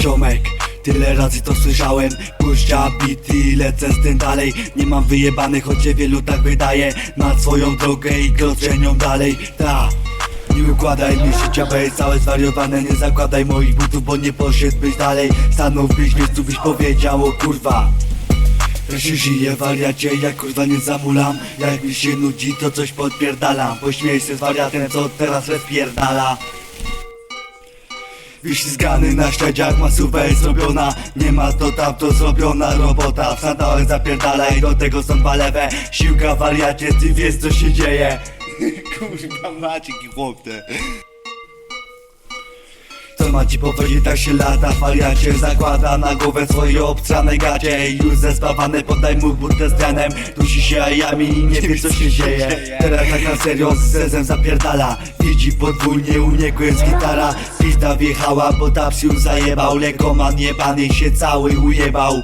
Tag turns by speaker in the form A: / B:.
A: Ziomek, tyle razy to słyszałem. Puszcza bity lecę z tym dalej. Nie mam wyjebanych, choć się wielu tak wydaje. Na swoją drogę i kroczę nią dalej. Ta nie układaj mi życia, bo jest całe zwariowane. Nie zakładaj moich butów, bo nie poszedłbyś dalej. Stanąłbyś w miejscu, byś powiedział, kurwa. Ja się żyję wariacie, jak kurwa nie zamulam. Jak mi się nudzi, to coś podpierdalam. Pośmiej się z wariatem, co teraz rozpierdala Wyślizgany na ściadziach, masówka jest zrobiona. Nie ma to tamto zrobiona robota. W sandałach zapierdalaj, do tego są dwa lewe Siłka wariacie, ty wiesz co się dzieje. Kurwa macie chłopte ci powiedzieć, tak się lata Wariacie zakłada na głowę swoje obstrane gacie. Już zespawane, podaj mu burtę z trenem Dusi się jajami i nie wie co się dzieje. Teraz tak na serio z zezem zapierdala. Widzi podwójnie, u niego jest gitara. Pizda wjechała, bo ta psiu zajebał. Lekoman jebany się cały ujebał